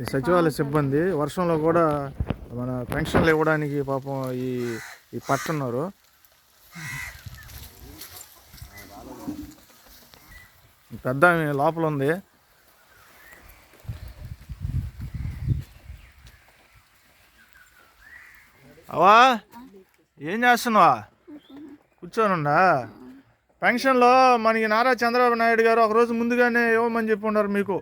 ఈ సచివాలయ సిబ్బంది వర్షంలో కూడా మన పెన్షన్లు ఇవ్వడానికి పాపం ఈ ఈ పట్టున్నారు. పెద్ద లోపల ఉంది. అవా ఏం చేస్తున్నావా? కూర్చోనుండా? పెన్షన్లో మనకి నారా చంద్రబాబు నాయుడు గారు ఒక రోజు ముందుగానే ఇవ్వమని చెప్పి ఉన్నారు మీకు.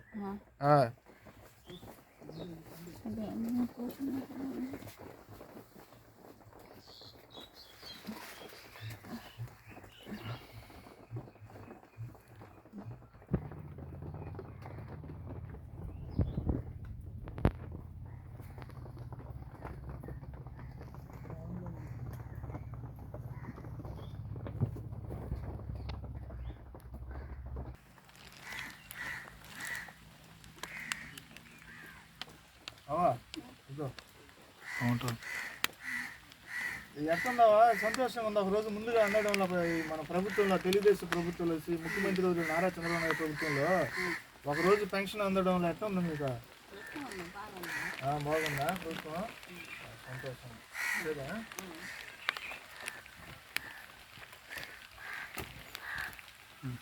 ఎట్లున్నావా సంతోషంగా ఉందా ఒక రోజు ముందుగా అందడంలో మన ప్రభుత్వంలో తెలుగుదేశం ప్రభుత్వంలో ఈ ముఖ్యమంత్రి రోజు నారా చంద్రబాబు నాయుడు ప్రభుత్వంలో ఒక రోజు పెన్షన్ అందడంలో ఎట్లా ఉంది మీకు బాగుందా? ప్రభుత్వం సంతోషం. లేదా? ఉం.